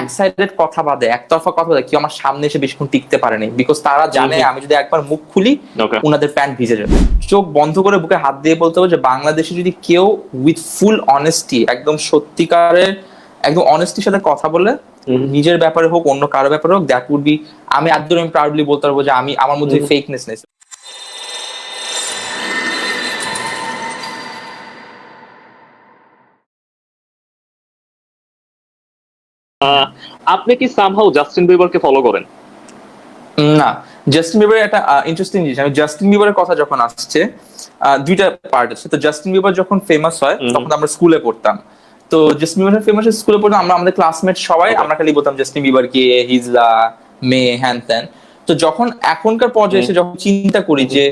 এক সাইডেড কথা বাদে একতরফা কথা বাদে কেউ আমার সামনে এসে বেশিক্ষণ টিকতে পারেনি। বিকজ তারা জানে আমি যদি একবার মুখ খুলি ওনাদের প্যান্ট ভিজে যাবে। চোখ বন্ধ করে বুকে হাত দিয়ে বলতে হবে যে বাংলাদেশে যদি কেউ উইথ ফুল অনেস্টি একদম সত্যিকারের একদম অনেস্টির সাথে কথা বলে নিজের ব্যাপারে হোক অন্য কারও ব্যাপারে হোক দ্যাট উড বি আমি একদম আমি প্রাউডলি বলতে পারব যে আমি আমার মধ্যে ফেকনেস নেই আপনি কি সামহাউ জাস্টিন বিবারকে ফলো করেন? না জাস্টিন বিবারের একটা ইন্টারেস্টিং জিনিস। আমি জাস্টিন বিবারের কথা যখন আসছে দুইটা পার্ট আছে। তো জাস্টিন বিবার যখন ফেমাস হয় তখন আমরা স্কুলে পড়তাম। তো জাস্টিন বিবার ফেমাস স্কুলে পড়তাম আমরা আমাদের ক্লাসমেট সবাই আমরা খালি বলতাম জাস্টিন বিবার কে হিজলা মে হ্যান ত্যান তো যখন এখনকার পর্যায়ে এসে যখন চিন্তা করি যে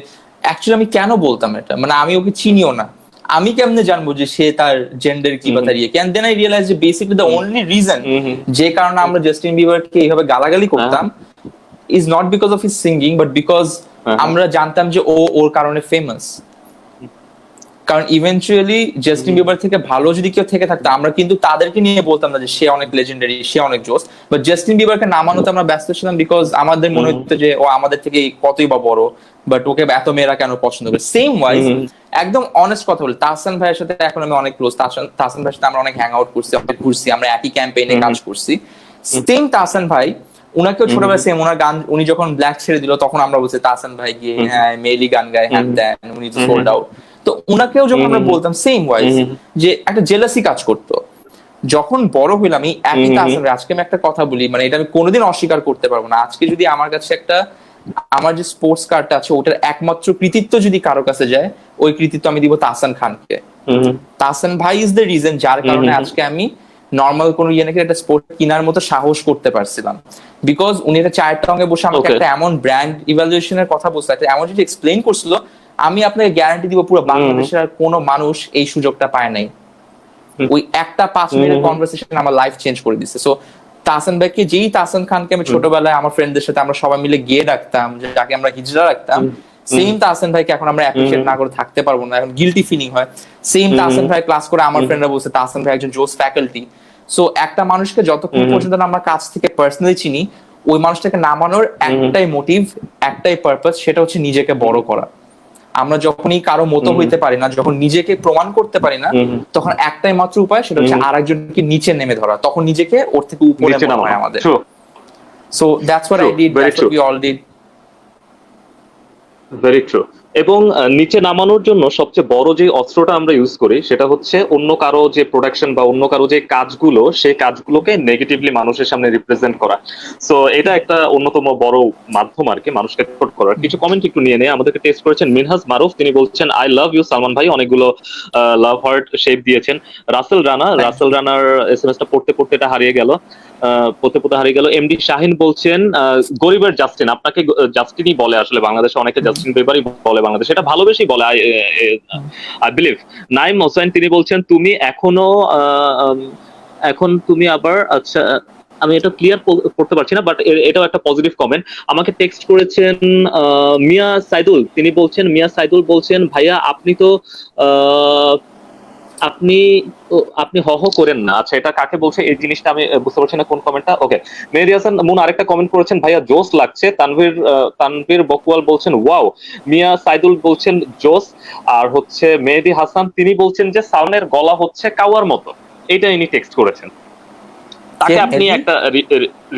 অ্যাকচুয়ালি আমি কেন বলতাম এটা? মানে আমি ওকে চিনিও না। আমি কেমনে জানব যে সে তার জেন্ডার কি বা। তার ইয়ে ক্যান দেন আই রিয়েলাইজ যে বেসিকলি দ্য অনলি রিজন। যে কারণে আমরা জাস্টিন বিবারকে এইভাবে গালাগালি করতাম is not because of his singing but because হ্যাঁ। আমরা জানতাম যে ও ওর কারণে ফেমাস কারণ ইভেনচুয়ালি জাস্টিন বিবার থেকে ভালো যদি কেউ থেকে থাকতো আমরা কিন্তু তাদেরকে নিয়ে বলতাম না যে সে অনেক লেজেন্ডারি সে অনেক জোস। বাট জাস্টিন বিবারকে নামানোতে আমরা ব্যস্ত ছিলাম বিকজ আমাদের মনে। হতো যে ও আমাদের থেকে কতই বা বড় বাট ওকে এত মেয়েরা কেন পছন্দ করে? সেম ওয়াইজ একদম অনেস্ট কথা বলি তাহসান ভাইয়ের সাথে এখন আমি অনেক ক্লোজ তাহসান তাহসান ভাইয়ের সাথে আমরা অনেক হ্যাং আউট করছি অনেক ঘুরছি আমরা একই ক্যাম্পেইনে। কাজ করছি। সেম তাহসান ভাই উনাকেও ছোটবেলায় সেম ওনার গান উনি যখন ব্ল্যাক ছেড়ে দিল তখন আমরা বলছি তাহসান ভাই গিয়ে হ্যাঁ মেলি গান গায় হ্যান। দেন উনি তো সোল্ড আউট তো উনাকেও যখন আমরা বলতাম সেম ওয়াইজ যে একটা জেলাসি কাজ করতো। যখন বড় হইলাম এই একই। আজকে আমি একটা কথা বলি মানে এটা আমি কোনোদিন অস্বীকার করতে পারব না। আজকে যদি আমার কাছে একটা আমার যে স্পোর্টস কার্ডটা আছে ওটার একমাত্র কৃতিত্ব যদি কারও কাছে যায় ওই কৃতিত্ব আমি দিব তাসান খানকে। তাসান। ভাই ইজ দ্য রিজন যার কারণে আজকে আমি নর্মাল কোন ইয়ে নাকি একটা স্পোর্ট কেনার মতো সাহস করতে পারছিলাম। বিকজ উনি একটা চায়ের টঙ্গে বসে আমাকে একটা এমন ব্র্যান্ড ইভ্যালুয়েশনের কথা বলছে একটা এমন যদি এক্সপ্লেইন করছিল আমি আপনাকে গ্যারান্টি দিব পুরো বাংলাদেশের আর কোনো মানুষ এই সুযোগটা পায় নাই। ওই একটা পাঁচ মিনিটের কনভারসেশন আমার লাইফ চেঞ্জ করে দিচ্ছে সো তাহসান ভাইকে যেই তাহসান খানকে আমি ছোটবেলায় আমার ফ্রেন্ডদের সাথে আমরা সবাই মিলে গিয়ে রাখতাম যে যাকে আমরা হিজড়া রাখতাম সেম তাহসান ভাইকে এখন আমরা অ্যাপ্রিশিয়েট না করে থাকতে পারব না। এখন গিলটি ফিলিং হয়। সেম। তাহসান ভাই ক্লাস করে আমার। ফ্রেন্ডরা বলছে তাহসান ভাই একজন জোস ফ্যাকাল্টি সো একটা মানুষকে যতক্ষণ। পর্যন্ত আমরা কাছ থেকে পার্সোনালি চিনি ওই মানুষটাকে নামানোর একটাই মোটিভ একটাই পারপাস সেটা হচ্ছে নিজেকে বড় করা। আমরা যখনই কারও মতো হইতে পারি না যখন নিজেকে প্রমাণ করতে পারি না। তখন একটাই মাত্র উপায় সেটা হচ্ছে আর একজনকে নিচে নেমে ধরা তখন নিজেকে ওর থেকে উপরে নামা। হয় আমাদের so that's what I did that's what. We all did very true. এবং নিচে নামানোর জন্য সবচেয়ে বড় যে অস্ত্রটা আমরা ইউজ করি সেটা হচ্ছে অন্য কারও যে প্রোডাকশন বা অন্য কারও যে কাজগুলো সেই কাজগুলোকে নেগেটিভলি মানুষের সামনে রিপ্রেজেন্ট করা। সো এটা একটা অন্যতম বড় মাধ্যম আর কি মানুষকে সাপোর্ট করার। কিছু কমেন্ট একটু নিয়ে নেই। আমাদেরকে টেস্ট করেছেন মিনহাজ মারুফ। তিনি বলছেন আই লাভ ইউ সালমান ভাই। অনেকগুলো লাভ হার্ট শেপ দিয়েছেন। রাসেল রানা রাসেল রানার এস এম এস টা পড়তে পড়তে এটা হারিয়ে গেল। আহ, পড়তে পড়তে হারিয়ে গেল। এমডি শাহিন বলছেন গরিবের জাস্টিন আপনাকে জাস্টিনই বলে আসলে বাংলাদেশে অনেকে জাস্টিন বেবারই বলে বাংলাদেশ। এটা ভালোবেসেই বলে আই বিলিভ নাইম হোসেন তিনি বলছেন তুমি এখনও এখন তুমি আবার আচ্ছা আমি এটা ক্লিয়ার করতে পারছি না বাট এটাও একটা পজিটিভ কমেন্ট আমাকে টেক্সট করেছেন আহ, মিয়া সাইদুল। তিনি বলছেন মিয়া সাইদুল বলছেন ভাইয়া আপনি তো আহ, আপনি আপনি হ হ করেন না। আচ্ছা এটা কাকে বলছে? এই জিনিসটা আমি বুঝতে পারছি না কোন কমেন্টটা ওকে মেহেদি হাসান মুন আরেকটা কমেন্ট করেছেন ভাইয়া জোস লাগছে। তানভীর তানভীর বকুয়াল বলছেন ওয়াও মিয়া সাইদুল বলছেন জোস আর হচ্ছে মেহেদি হাসান তিনি বলছেন যে সাউনের গলা হচ্ছে কাওয়ার মতো। এটা ইনি টেক্সট করেছেন। তাকে আপনি একটা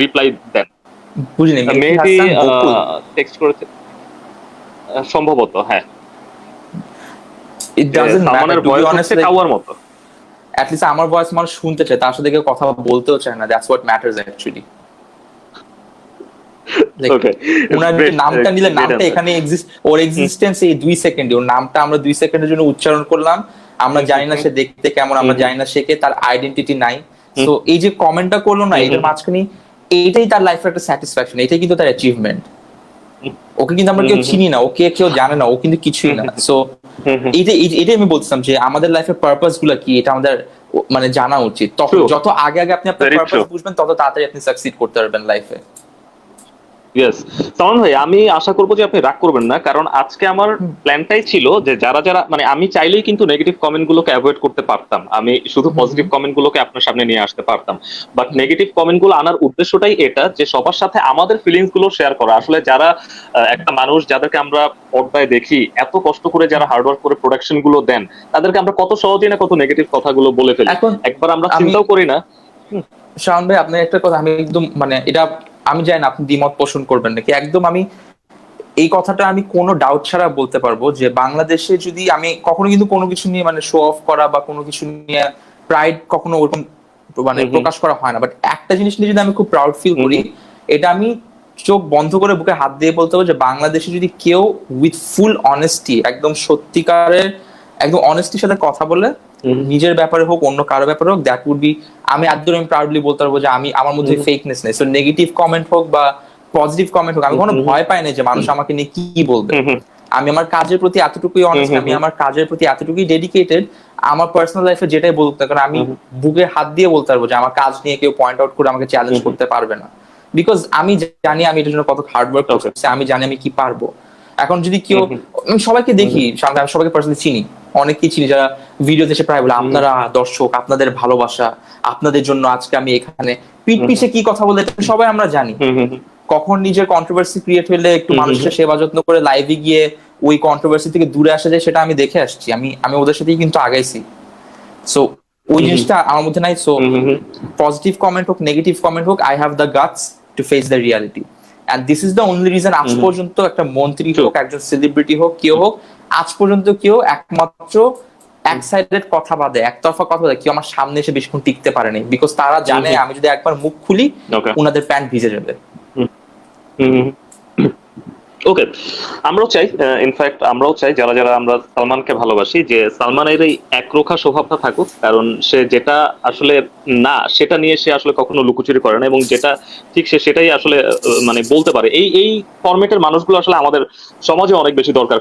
রিপ্লাই দেন। বুঝিনি মেহেদি টেক্সট করেছে সম্ভবত হ্যাঁ। সালমানের to be ভয়েস হচ্ছে কাওয়ার মতো। at least আমার ভয়েস মানুষ শুনতে চায় তার সাথে কেউ কথা বলতেও চায় না দ্যাটস হোয়াট ম্যাটার্স অ্যাকচুয়ালি নামটা নিলে নামটা এখানে ওর এক্সিস্টেন্স এই দুই সেকেন্ডে ওর নামটা আমরা দুই সেকেন্ডের জন্য উচ্চারণ করলাম আমরা হুম, জানি না সে দেখতে কেমন আমরা জানি না সে কে তার আইডেন্টিটি নাই। তো এই যে কমেন্টটা করল না এটার মাঝখানে এইটাই তার লাইফের একটা স্যাটিসফ্যাকশন এটাই কিন্তু তার অ্যাচিভমেন্ট ওকে কিন্তু আমরা কেউ চিনি না ওকে কেউ জানে না ও কিন্তু কিছুই না। সো এইটাই যে এটাই আমি বলছিলাম যে আমাদের লাইফের পারপাসগুলো কি এটা আমাদের মানে জানা উচিত। তখন যত আগে আগে আপনি আপনার পারপাস বুঝবেন তত তাড়াতাড়ি আপনি সাকসিড করতে পারবেন লাইফে ইয়েস সালমান ভাই আমি আশা করব যে আপনি রাগ করবেন না কারণ আজকে আমার প্ল্যানটাই ছিল যে যারা যারা মানে আমি চাইলেই কিন্তু নেগেটিভ কমেন্ট গুলোকে অ্যাভয়েড করতে পারতাম। আমি শুধু পজিটিভ কমেন্ট গুলোকে আপনার সামনে নিয়ে আসতে পারতাম। বাট নেগেটিভ কমেন্টগুলো আনার উদ্দেশ্যটাই এটা যে সবার সাথে আমাদের ফিলিংসগুলো শেয়ার করা। আসলে যারা একটা মানুষ যাদেরকে আমরা পর্দায় দেখি এত কষ্ট করে যারা হার্ডওয়ার্ক করে প্রোডাকশনগুলো দেন তাদেরকে আমরা কত সহজেই না কত নেগেটিভ কথাগুলো বলে ফেলি। একবার আমরা চিন্তাও করি না। শাওন ভাই আপনার একটা কথা আমি একদম মানে এটা আমি জানি না আপনি দ্বিমত পোষণ করবেন নাকি একদম আমি এই কথাটা আমি কোনো ডাউট ছাড়া বলতে পারব যে বাংলাদেশে যদি আমি কখনো কিন্তু কোনো কিছু নিয়ে মানে শো অফ করা বা কোনো কিছু নিয়ে প্রাইড কখনো ওরকম মানে। প্রকাশ করা হয় না বাট একটা জিনিস নিয়ে যদি আমি খুব প্রাউড ফিল করি এটা আমি চোখ বন্ধ করে বুকে হাত দিয়ে বলতে পারব যে বাংলাদেশে যদি কেউ উইথ ফুল অনেস্টি একদম সত্যিকারের একদম অনেস্টির সাথে কথা বলে। নিজের ব্যাপারে হোক অন্য কারও ব্যাপারে হোক দ্যাট উড বি আমি একদম আমি প্রাউডলি বলতে পারব যে আমি আমার মধ্যে ফেকনেস নেই। সো নেগেটিভ কমেন্ট হোক বা পজিটিভ কমেন্ট হোক আমি কোনো ভয় পাই না যে মানুষ আমাকে নিয়ে কি বলবে। আমি আমার কাজের প্রতি এতটুকুই অনেস্ট হুম, আমি আমার কাজের প্রতি এতটুকুই ডেডিকেটেড আমার পার্সোনাল লাইফে যেটাই বলুক না কারণ আমি। বুকে হাত দিয়ে বলতে পারব যে আমার কাজ নিয়ে কেউ পয়েন্ট আউট করে আমাকে চ্যালেঞ্জ। করতে পারবে না। বিকজ আমি জানি আমি এটার জন্য কত হার্ড ওয়ার্ক. করছি আমি জানি আমি কি পারব। এখন যদি কেউ আমি সবাইকে দেখি আমি সবাইকে পার্সোনালি চিনি। অনেকেই চিনি যারা ভিডিও দেশে প্রায় বলে আপনারা দর্শক আপনাদের ভালোবাসা আপনাদের জন্য আজকে আমি এখানে। পিঠ। পিছে কি কথা বলে সবাই আমরা জানি। কখন নিজের কন্ট্রোভার্সি ক্রিয়েট হলে একটু মানুষের সেবা যত্ন করে লাইভে গিয়ে ওই কন্ট্রোভার্সি থেকে দূরে আসা যায় সেটা আমি দেখে আসছি। আমি আমি ওদের সাথেই কিন্তু আগাইছি। সো ওই জিনিসটা আমার মধ্যে নাই। সো। পজিটিভ কমেন্ট হোক নেগেটিভ কমেন্ট হোক I have the guts to face the reality and this is the only reason আজ পর্যন্ত একটা মন্ত্রী হোক একজন সেলিব্রিটি হোক কেউ হোক আজ পর্যন্ত কেউ একমাত্র এক সাইডেড কথা বাদে একতরফা কথা বাদে কেউ আমার সামনে এসে বেশিক্ষণ টিকতে পারেনি। বিকজ তারা জানে আমি যদি একবার মুখ খুলি ওনাদের প্যান্ট ভিজে যাবে। ওকে আমরাও চাই ইনফ্যাক্ট আমরাও চাই যারা যারা আমরা সালমানকে ভালোবাসি যে সালমানের এই একরোখা স্বভাবটা থাকুক, কারণ সে যেটা আসলে না, সেটা নিয়ে সে আসলে কখনো লুকোচুরি করে না এবং যেটা ঠিক সে সেটাই আসলে মানে বলতে পারে। এই এই ফর্মেটের মানুষগুলো আসলে আমাদের সমাজে অনেক বেশি দরকার।